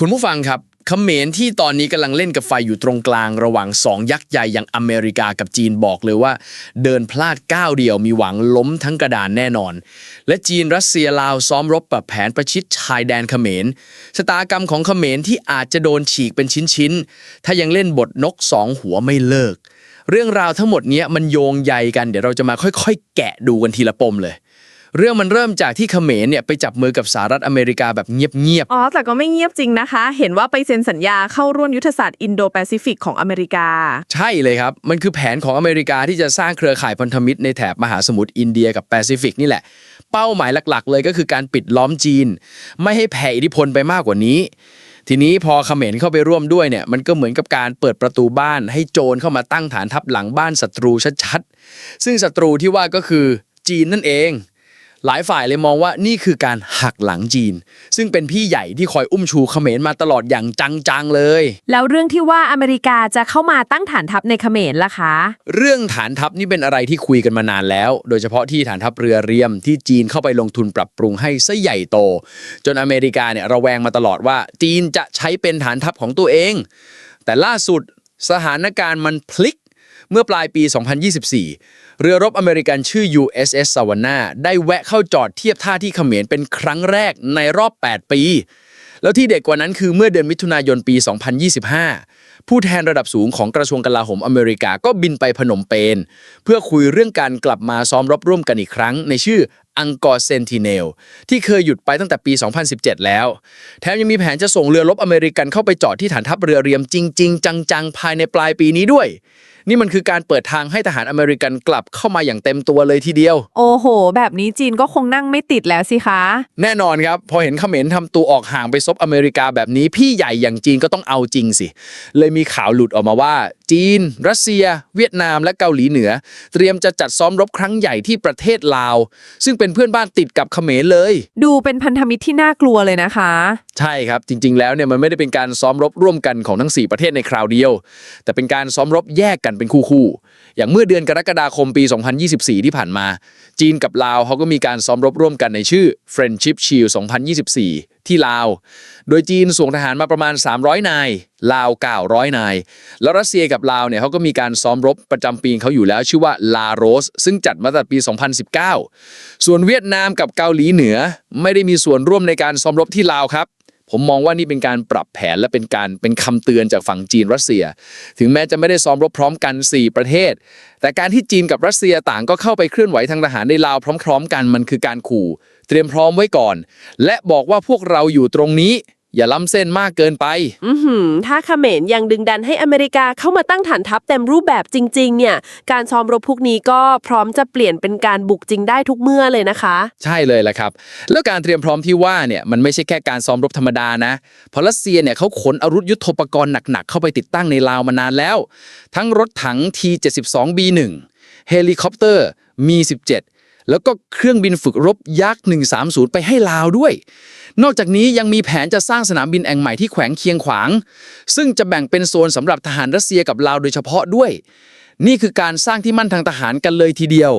คุณผู้ฟังครับเขมรที่ตอนนี้กำลังเล่นกับไฟอยู่ตรงกลางระหว่างสองยักษ์ใหญ่อย่างอเมริกากับจีนบอกเลยว่า เดินพลาดก้าวเดียวมีหวังล้มทั้งกระดานแน่นอน และจีนรัสเซียลาวซ้อมรบแบบแผนประชิดชายแดนเขมรชะตากรรมของเขมรที่อาจจะโดนฉีกเป็นชิ้นๆ ถ้ายังเล่นบทนกสองหัวไม่เลิก เรื่องราวทั้งหมดนี้มันโยงใยกันเดี๋ยวเราจะมาค่อย ๆ แกะดูกันทีละปมเลย เรื่องมันเริ่มจากที่เขมรเนี่ยไปจับมือกับสหรัฐอเมริกาแบบเงียบๆอ๋อ แต่ก็ไม่เงียบจริงนะคะ เห็นว่าไปเซ็นสัญญาเข้าร่วมยุทธศาสตร์อินโดแปซิฟิกของอเมริกาใช่เลยครับ มันคือแผนของอเมริกาที่จะสร้างเครือข่ายพันธมิตรในแถบมหาสมุทรอินเดียกับแปซิฟิกนี่แหละ เป้าหมายหลักๆ เลยก็คือการปิดล้อมจีน ไม่ให้แผ่อิทธิพลไปมากกว่านี้ ทีนี้พอเขมรเข้าไปร่วมด้วยเนี่ยมันก็เหมือนกับการเปิดประตูบ้านให้โจรเข้ามาตั้งฐานทัพหลังบ้านศัตรูชัดๆ ซึ่งศัตรูที่ว่าก็คือจีนนั่นเอง หลายฝ่ายเลยมองว่านี่คือการหักหลังจีน ซึ่งเป็นพี่ใหญ่ที่คอยอุ้มชูเขมรมาตลอดอย่างจังๆเลย แล้วเรื่องที่ว่าอเมริกาจะเข้ามาตั้งฐานทัพในเขมรล่ะคะ เรื่องฐานทัพนี่เป็นอะไรที่คุยกันมานานแล้ว โดยเฉพาะที่ฐานทัพเรือเรียมที่จีนเข้าไปลงทุนปรับปรุงให้ซะใหญ่โต จนอเมริกาเนี่ยระแวงมาตลอดว่า จีนจะใช้เป็นฐานทัพของตัวเอง แต่ล่าสุดสถานการณ์มันพลิก เมื่อปลายปี 2024 เรือรบอเมริกันชื่อ USS Savannah ได้แวะเข้าจอดเทียบท่าที่เขมรเป็นครั้งแรกในรอบ 8 ปี แล้วที่เด็กกว่านั้นคือเมื่อเดือนมิถุนายนปี 2025 ผู้แทนระดับสูงของกระทรวงกลาโหมอเมริกาก็บินไปพนมเปญเพื่อคุยเรื่องการกลับมาซ้อมรบร่วมกันอีกครั้ง ในชื่ออังกอร์เซนติเนลที่เคยหยุดไปตั้งแต่ปี 2017 แล้ว แถมยังมีแผนจะส่งเรือรบอเมริกันเข้าไปจอดที่ฐานทัพเรือเรียมจริง ๆ จัง ๆ ภายในปลายปีนี้ด้วย นี่มันคือการเปิดทางให้ทหารอเมริกันกลับเข้ามาอย่างเต็มตัวเลยทีเดียว โอ้โห แบบนี้จีนก็คงนั่งไม่ติดแล้วสิคะ แน่นอนครับ พอเห็นเขมรทำตัวออกห่างไปซบอเมริกาแบบนี้ พี่ใหญ่อย่างจีนก็ต้องเอาจริงสิ เลยมีข่าวหลุดออกมาว่า จีน รัสเซีย เวียดนามและเกาหลีเหนือ เตรียมจะจัดซ้อมรบครั้งใหญ่ที่ประเทศลาว ซึ่งเป็นเพื่อนบ้านติดกับเขมรเลย ดูเป็นพันธมิตรที่น่ากลัวเลยนะคะ ใช่ครับ จริง ๆ แล้วเนี่ยมันไม่ได้เป็นการซ้อมรบร่วมกันของทั้ง 4 ประเทศในคราวเดียว แต่เป็นการซ้อมรบแยกกันเป็นคู่ๆอย่างเมื่อเดือนกรกฎาคมปี 2024 ที่ผ่านมา จีนกับลาวเขาก็มีการซ้อมรบร่วมกันในชื่อ Friendship Shield 2024 ที่ลาว โดยจีนส่งทหารมาประมาณ 300 นาย ลาว900 นาย แล้วรัสเซียกับลาวเนี่ยเขาก็มีการซ้อมรบประจำปีเขาอยู่แล้วชื่อว่าลาโรสซึ่งจัดมาตั้งแต่ปี 2019 ส่วนเวียดนามกับเกาหลีเหนือไม่ได้มีส่วนร่วมในการซ้อมรบที่ลาวครับ ผมมองว่านี่เป็นการปรับแผนและเป็นการเป็นคำเตือนจากฝั่งจีนรัสเซีย ถึงแม้จะไม่ได้ซ้อมรบพร้อมกัน 4 ประเทศ แต่การที่จีนกับรัสเซียต่างก็เข้าไปเคลื่อนไหวทางทหารในลาวพร้อม ๆ กันมันคือการขู่ เตรียมพร้อมไว้ก่อน และบอกว่าพวกเราอยู่ตรงนี้ อย่าล้ำเส้นมากเกินไป อือหือถ้าเขมรยังดึงดันให้อเมริกาเข้ามาตั้งฐานทัพเต็มรูปแบบจริง ๆ เนี่ย การซ้อมรบพวกนี้ก็พร้อมจะเปลี่ยนเป็นการบุกจริงได้ทุกเมื่อเลยนะคะ ใช่เลยแหละครับ แล้วการเตรียมพร้อมที่ว่าเนี่ยมันไม่ใช่แค่การซ้อมรบธรรมดานะเพราะรัสเซียเนี่ยเขาขนอาวุธยุทโธปกรณ์หนักๆเข้าไปติดตั้งในลาวมานานแล้ว ทั้งรถถัง T72B1 เฮลิคอปเตอร์มี 17 แล้วก็เครื่องบินฝึกรบยักษ์ 130 ไปให้ลาวด้วย นอกจากนี้ยังมีแผนจะสร้างสนามบินแอ่งใหม่ที่แขวงเคียงขวาง ซึ่งจะแบ่งเป็นโซนสำหรับทหารรัสเซียกับลาวโดยเฉพาะด้วย นี่คือการสร้างที่มั่นทางทหารกันเลยทีเดียว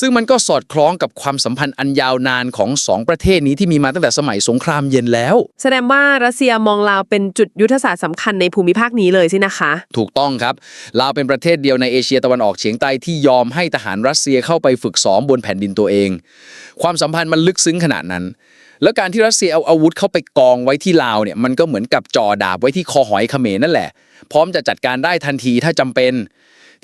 ซึ่งมันก็สอดคล้องกับความสัมพันธ์อันยาวนานของสองประเทศนี้ที่มีมาตั้งแต่สมัยสงครามเย็นแล้ว แสดงว่ารัสเซียมองลาวเป็นจุดยุทธศาสตร์สำคัญในภูมิภาคนี้เลยสินะคะ ถูกต้องครับ ลาวเป็นประเทศเดียวในเอเชียตะวันออกเฉียงใต้ที่ยอมให้ทหารรัสเซียเข้าไปฝึกซ้อมบนแผ่นดินตัวเอง ความสัมพันธ์มันลึกซึ้งขนาดนั้นแล้วการที่รัสเซียเอาอาวุธเข้าไปกองไว้ที่ลาวเนี่ยมันก็เหมือนกับจ่อดาบไว้ที่คอหอยเขมรนั่นแหละ พร้อมจะจัดการได้ทันทีถ้าจำเป็น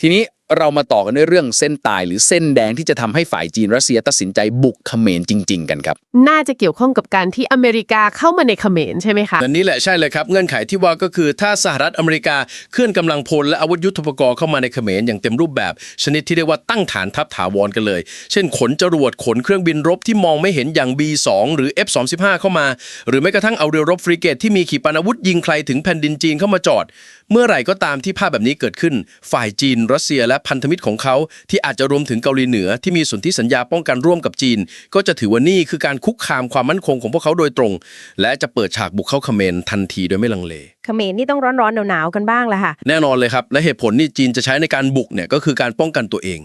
ทีนี้ เรามาต่อกันด้วยเรื่องเส้นตายหรือเส้นแดงที่จะทำให้ฝ่ายจีนรัสเซียตัดสินใจบุกเขมรจริง ๆ กันครับ น่าจะเกี่ยวข้องกับการที่อเมริกาเข้ามาในเขมรใช่ไหมคะอันนี้แหละใช่เลยครับ เงื่อนไขที่ว่าก็คือถ้าสหรัฐอเมริกาเคลื่อนกำลังพลและอาวุธยุทโธปกรณ์เข้ามาในเขมรอย่างเต็มรูปแบบ ชนิดที่เรียกว่าตั้งฐานทัพถาวรกันเลย เช่น ขนจรวดขนเครื่องบินรบที่มองไม่เห็นอย่าง B2 หรือ F35 เข้ามา หรือแม้กระทั่งเอาเรือรบฟริเกตที่มีขีปนาวุธยิงใครถึงแผ่นดินจีนเข้ามาจอด เมื่อไหร่ก็ตามที่ภาพแบบนี้เกิดขึ้น ฝ่ายจีนรัสเซียและพันธมิตรของเขาที่อาจจะรวมถึงเกาหลีเหนือที่มีสนธิสัญญาป้องกันร่วมกับจีน ก็จะถือว่านี่คือการคุกคามความมั่นคงของพวกเขาโดยตรง และจะเปิดฉากบุกเข้าเขมรทันทีโดยไม่ลังเล เขมรนี่ต้องร้อนๆหนาวๆกันบ้างแหละค่ะ แน่นอนเลยครับ และเหตุผลที่จีนจะใช้ในการบุกเนี่ยก็คือการป้องกันตัวเอง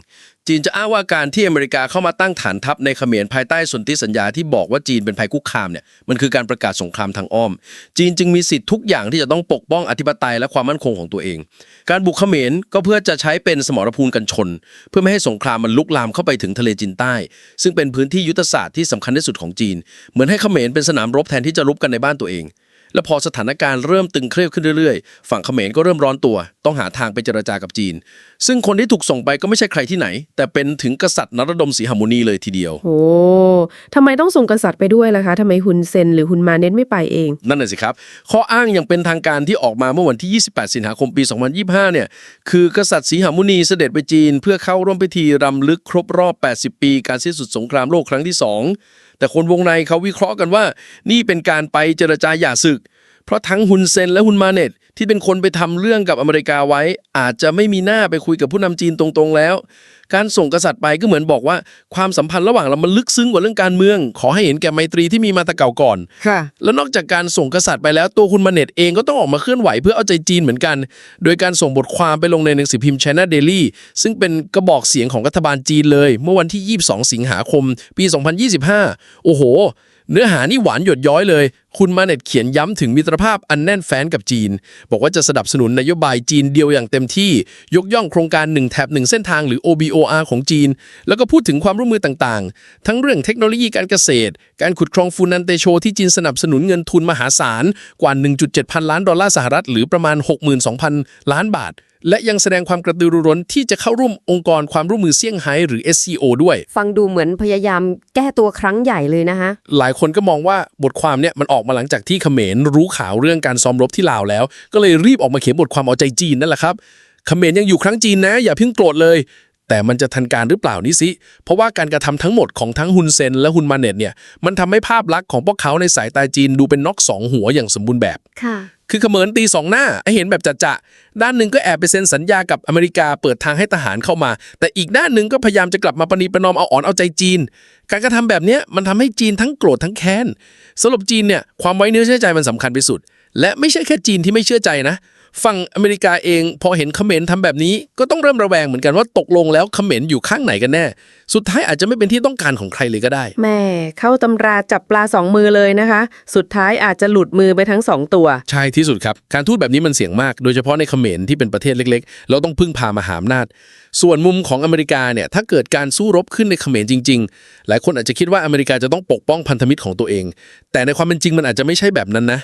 จีนจะอ้างว่าการที่อเมริกาเข้ามาตั้งฐานทัพในเขมรภายใต้สนธิสัญญาที่บอกว่าจีนเป็นภัยคุกคามเนี่ยมันคือการประกาศสงครามทางอ้อม จีนจึงมีสิทธิ์ทุกอย่างที่จะต้องปกป้องอธิปไตยและความมั่นคงของตัวเอง การบุกเขมรก็เพื่อจะใช้เป็นสมรภูมิกันชน เพื่อไม่ให้สงครามมันลุกลามเข้าไปถึงทะเลจีนใต้ ซึ่งเป็นพื้นที่ยุทธศาสตร์ที่สำคัญที่สุดของจีน เหมือนให้เขมรเป็นสนามรบแทนที่จะรบกันในบ้านตัวเอง และพอสถานการณ์เริ่มตึงเครียดขึ้นเรื่อยๆ ฝั่งเขมรก็เริ่มร้อนตัว ต้องหาทางไปเจรจากับจีน ซึ่งคนที่ถูกส่งไปก็ไม่ใช่ใครที่ไหน แต่เป็นถึงกษัตริย์นรดมศรีหมุนีเลยทีเดียว โอ้ทำไมต้องส่งกษัตริย์ไปด้วยล่ะคะทำไมฮุนเซนหรือฮุนมาเน็ตไม่ไปเอง นั่นน่ะสิครับ ข้ออ้างอย่างเป็นทางการที่ออกมาเมื่อวันที่ 28 สิงหาคมปี 2025 เนี่ย คือกษัตริย์สีหมุนีเสด็จไปจีน เพื่อเข้าร่วมพิธีรำลึกครบรอบ 80 ปี การสิ้นสุดสงครามโลกครั้งที่ 2 แต่คนวงในเขาวิเคราะห์กันว่า นี่เป็นการไปเจรจาหย่าศึก เพราะทั้งฮุนเซนและฮุนมาเน็ตที่เป็นคนไปทำเรื่องกับอเมริกาไว้ อาจจะไม่มีหน้าไปคุยกับผู้นำจีนตรงๆแล้ว การส่งกษัตริย์ไปก็เหมือนบอกว่า ความสัมพันธ์ระหว่างเรามันลึกซึ้งกว่าเรื่องการเมือง ขอให้เห็นแก่ไมตรีที่มีมาแต่เก่าก่อนค่ะ แล้วนอกจากการส่งกษัตริย์ไปแล้วตัวคุณมาเน็ตเองก็ต้องออกมาเคลื่อนไหวเพื่อเอาใจจีนเหมือนกัน โดยการส่งบทความไปลงในหนังสือพิมพ์ China Daily ซึ่งเป็นกระบอกเสียงของรัฐบาลจีนเลย เมื่อวันที่ 22 สิงหาคม ปี 2025 โอ้โห เนื้อหานี่หวานหยดย้อยเลย คุณมาเน็ตเขียนย้ำถึงมิตรภาพอันแน่นแฟ้นกับจีน บอกว่าจะสนับสนุนนโยบายจีนเดียวอย่างเต็มที่ ยกย่องโครงการ 1 แถบ 1 เส้นทางหรือ OBOR ของจีน แล้วก็พูดถึงความร่วมมือต่างๆ ทั้งเรื่องเทคโนโลยีการเกษตร การขุดคลองฟูนันเตโชที่จีนสนับสนุนเงินทุนมหาศาลกว่า 1.7 พันล้านดอลลาร์สหรัฐหรือประมาณ 62,000 ล้านบาท และยังแสดงความกระตือรือร้นที่จะเข้าร่วมองค์กรความร่วมมือเซี่ยงไฮ้หรือ SCO ด้วย ฟังดูเหมือนพยายามแก้ตัวครั้งใหญ่เลยนะคะ หลายคนก็มองว่าบทความเนี่ยมันออกมาหลังจากที่เขมรรู้ข่าวเรื่องการซ้อมรบที่ลาวแล้ว ก็เลยรีบออกมาเขียนบทความเอาใจจีนนั่นแหละครับเขมรยังอยู่ครั้งจีนนะ อย่าเพิ่งโกรธเลย แต่มันจะทันการหรือเปล่านี่สิ เพราะว่าการกระทำทั้งหมดของทั้งฮุนเซนและฮุนมาเน็ตเนี่ยมันทำให้ภาพลักษณ์ของพวกเขาในสายตาจีนดูเป็นน็อกสองหัวอย่างสมบูรณ์แบบค่ะ คือเขมรตีสองหน้าให้เห็นแบบจะๆด้านหนึ่งก็แอบไปเซ็นสัญญากับอเมริกาเปิดทางให้ทหารเข้ามา แต่อีกด้านหนึ่งก็พยายามจะกลับมาปณีประนอมเอาอ่อนเอาใจจีน การกระทำแบบนี้มันทำให้จีนทั้งโกรธทั้งแค้นสรุปจีนเนี่ยความไว้เนื้อเชื่อใจมันสำคัญที่สุด และไม่ใช่แค่จีนที่ไม่เชื่อใจนะ ฝั่งอเมริกาเอง พอเห็นเขมรทำแบบนี้ ก็ต้องเริ่มระแวงเหมือนกันว่าตกลงแล้วเขมรอยู่ข้างไหนกันแน่ สุดท้ายอาจจะไม่เป็นที่ต้องการของใครเลยก็ได้แม่เข้าตำราจับปลาสองมือเลยนะคะ สุดท้ายอาจจะหลุดมือไปทั้งสองตัว ใช่ที่สุดครับ การทูตแบบนี้มันเสี่ยงมาก โดยเฉพาะในเขมรที่เป็นประเทศเล็ก ๆ เราต้องพึ่งพามหาอำนาจ ส่วนมุมของอเมริกาเนี่ยถ้าเกิดการสู้รบขึ้นในเขมรจริง ๆ หลายคนอาจจะคิดว่าอเมริกาจะต้องปกป้องพันธมิตรของตัวเอง แต่ในความเป็นจริงมันอาจจะไม่ใช่แบบนั้นนะ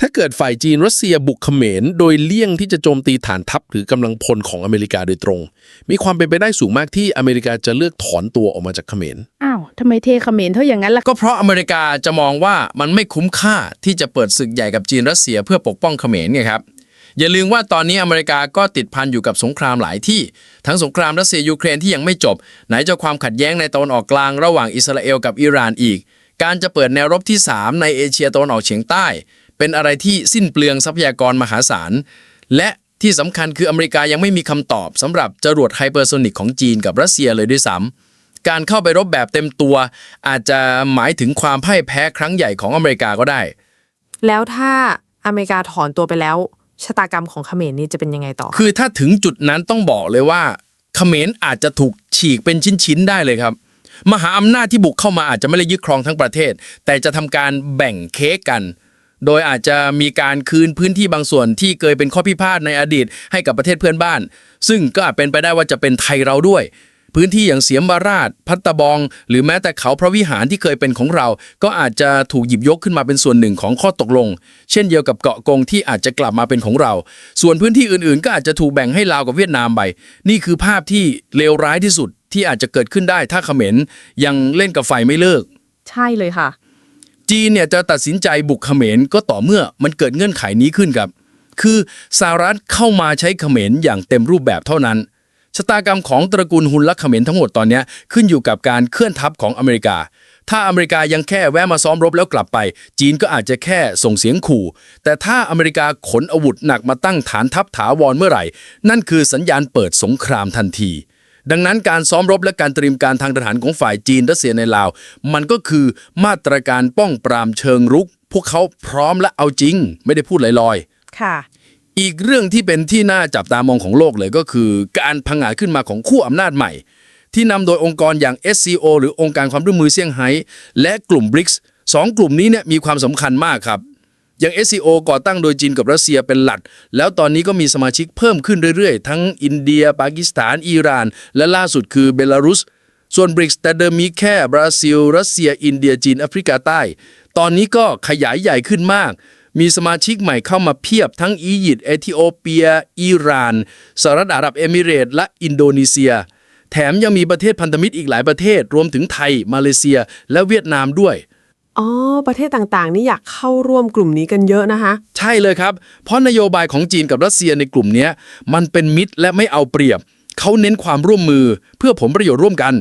ถ้าเกิดฝ่ายจีนรัสเซียบุกเขมร โดยเลี่ยงที่จะโจมตีฐานทัพหรือกำลังพลของอเมริกาโดยตรง มีความเป็นไปได้สูงมากที่อเมริกาจะเลือกถอนตัวออกมาจากเขมร อ้าวทำไมเทเขมรเท่าอย่างนั้นล่ะ ก็เพราะอเมริกาจะมองว่ามันไม่คุ้มค่าที่จะเปิดศึกใหญ่กับจีนรัสเซียเพื่อปกป้องเขมรไงครับอย่าลืมว่าตอนนี้อเมริกาก็ติดพันอยู่กับสงครามหลายที่ ทั้งสงครามรัสเซียยูเครนที่ยังไม่จบ ไหนจะความขัดแย้งในตะวันออกกลางระหว่างอิสราเอลกับอิหร่านอีก การจะเปิดแนวรบที่ 3 ในเอเชียตะวันออกเฉียงใต้ เป็นอะไรที่สิ้นเปลืองทรัพยากรมหาศาล และที่สำคัญคืออเมริกายังไม่มีคำตอบสำหรับจรวดไฮเปอร์โซนิกของจีนกับรัสเซียเลยด้วยซ้ำการเข้าไปรบแบบเต็มตัว อาจจะหมายถึงความพ่ายแพ้ครั้งใหญ่ของอเมริกาก็ได้ แล้วถ้าอเมริกาถอนตัวไปแล้วชะตากรรมของเขมรนี่จะเป็นยังไงต่อ คือถ้าถึงจุดนั้นต้องบอกเลยว่าเขมรอาจจะถูกฉีกเป็นชิ้นๆได้เลยครับ มหาอำนาจที่บุกเข้ามาอาจจะไม่ได้ยึดครองทั้งประเทศ แต่จะทำการแบ่งเค้กกัน โดยอาจจะมีการคืนพื้นที่บางส่วนที่เคยเป็นข้อพิพาทในอดีตให้กับประเทศเพื่อนบ้าน ซึ่งก็อาจเป็นไปได้ว่าจะเป็นไทยเราด้วย พื้นที่อย่างเสียมราช พัตตบอง หรือแม้แต่เขาพระวิหารที่เคยเป็นของเรา ก็อาจจะถูกหยิบยกขึ้นมาเป็นส่วนหนึ่งของข้อตกลง เช่นเดียวกับเกาะกงที่อาจจะกลับมาเป็นของเรา ส่วนพื้นที่อื่นๆ ก็อาจจะถูกแบ่งให้ลาวกับเวียดนามไป นี่คือภาพที่เลวร้ายที่สุดที่อาจจะเกิดขึ้นได้ถ้าเขมรยังเล่นกับไฟไม่เลิก ใช่เลยค่ะ จีนเนี่ยจะตัดสินใจบุกเขมรก็ต่อเมื่อมันเกิดเงื่อนไขนี้ขึ้นครับ คือสหรัฐเข้ามาใช้เขมรอย่างเต็มรูปแบบเท่านั้น ชะตากรรมของตระกูลฮุนและเขมรทั้งหมดตอนนี้ขึ้นอยู่กับการเคลื่อนทัพของอเมริกา ถ้าอเมริกายังแค่แวะมาซ้อมรบแล้วกลับไป จีนก็อาจจะแค่ส่งเสียงขู่ แต่ถ้าอเมริกาขนอาวุธหนักมาตั้งฐานทัพถาวรเมื่อไหร่ นั่นคือสัญญาณเปิดสงครามทันที ดังนั้นการซ้อมรบและการเตรียมการทางทหารของฝ่ายจีนรัสเซียในลาว มันก็คือมาตรการป้องปรามเชิงรุก พวกเขาพร้อมและเอาจริง ไม่ได้พูดลอยค่ะ อีกเรื่องที่เป็นที่น่าจับตามองของโลกเลยก็คือ การพังงาดขึ้นมาของคู่อำนาจใหม่ ที่นำโดยองค์กรอย่าง SCO หรือองค์การความร่วมมือเซี่ยงไฮ้และกลุ่ม BRICS สองกลุ่มนี้เนี่ยมีความสำคัญมากครับ อย่าง SCO ก่อตั้งโดยจีนกับรัสเซียเป็นหลัก แล้วตอนนี้ก็มีสมาชิกเพิ่มขึ้นเรื่อยๆ ทั้งอินเดีย ปากีสถาน อิหร่าน และล่าสุดคือเบลารุส ส่วน BRICS แต่เดิมมีแค่บราซิล รัสเซีย อินเดีย จีน แอฟริกาใต้ ตอนนี้ก็ขยายใหญ่ขึ้นมาก มีสมาชิกใหม่เข้ามาเพียบทั้งอียิปต์ เอธิโอเปีย อิหร่าน สหรัฐอาหรับเอมิเรต และอินโดนีเซีย แถมยังมีประเทศพันธมิตรอีกหลายประเทศ รวมถึงไทย มาเลเซีย และเวียดนามด้วย อ๋อ ประเทศต่างๆ นี่อยากเข้าร่วมกลุ่มนี้กันเยอะนะคะ ใช่เลยครับ เพราะนโยบายของจีนกับรัสเซียในกลุ่มเนี้ยมันเป็นมิตรและไม่เอาเปรียบ เขาเน้นความร่วมมือเพื่อผลประโยชน์ร่วมกัน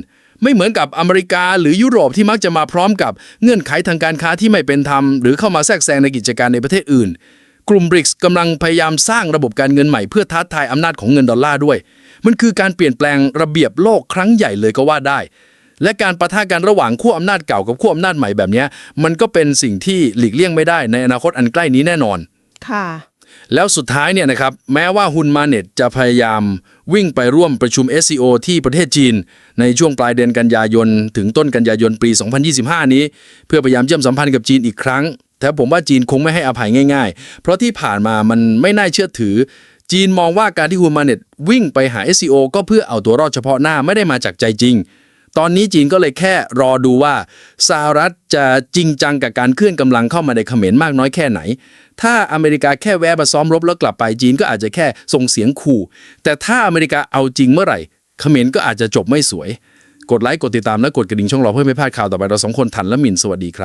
ไม่เหมือนกับอเมริกาหรือยุโรปที่มักจะมาพร้อมกับเงื่อนไขทางการค้าที่ไม่เป็นธรรม หรือเข้ามาแทรกแซงในกิจการในประเทศอื่น กลุ่ม BRICS กำลังพยายามสร้างระบบการเงินใหม่เพื่อท้าทายอำนาจของเงินดอลลาร์ด้วย มันคือการเปลี่ยนแปลงระเบียบโลกครั้งใหญ่เลยก็ว่าได้ และการประทะกันระหว่างขั้วอำนาจเก่ากับขั้วอำนาจใหม่แบบเนี้ยมันก็เป็นสิ่งที่หลีกเลี่ยงไม่ได้ในอนาคตอันใกล้นี้แน่นอนค่ะแล้วสุดท้ายเนี่ยนะครับ แม้ว่าฮุนมาเน็ตจะพยายามวิ่งไปร่วมประชุม SCO ที่ประเทศจีน ในช่วงปลายเดือนกันยายน ถึงต้นกันยายนปี 2025 นี้ เพื่อพยายามเชื่อมสัมพันธ์กับจีนอีกครั้ง แต่ผมว่าจีนคงไม่ให้อภัยง่าย ๆ เพราะที่ผ่านมามันไม่น่าเชื่อถือ จีนมองว่าการที่ฮุนมาเน็ตวิ่งไปหา SCO ก็เพื่อเอาตัวรอดเฉพาะหน้าไม่ได้มาจากใจจริง ตอนนี้จีนก็เลยแค่รอดูว่าสหรัฐจะจริงจังกับการเคลื่อนกำลังเข้ามาในเขมรมากน้อยแค่ไหน ถ้าอเมริกาแค่แวะมาซ้อมรบแล้วกลับไปจีนก็อาจจะแค่ส่งเสียงขู่ แต่ถ้าอเมริกาเอาจริงเมื่อไหร่เขมรก็อาจจะจบไม่สวย กดไลค์กดติดตามและกดกระดิ่งช่องเราเพื่อไม่พลาดข่าวต่อไปเราสองคนทันและหมินสวัสดีครับ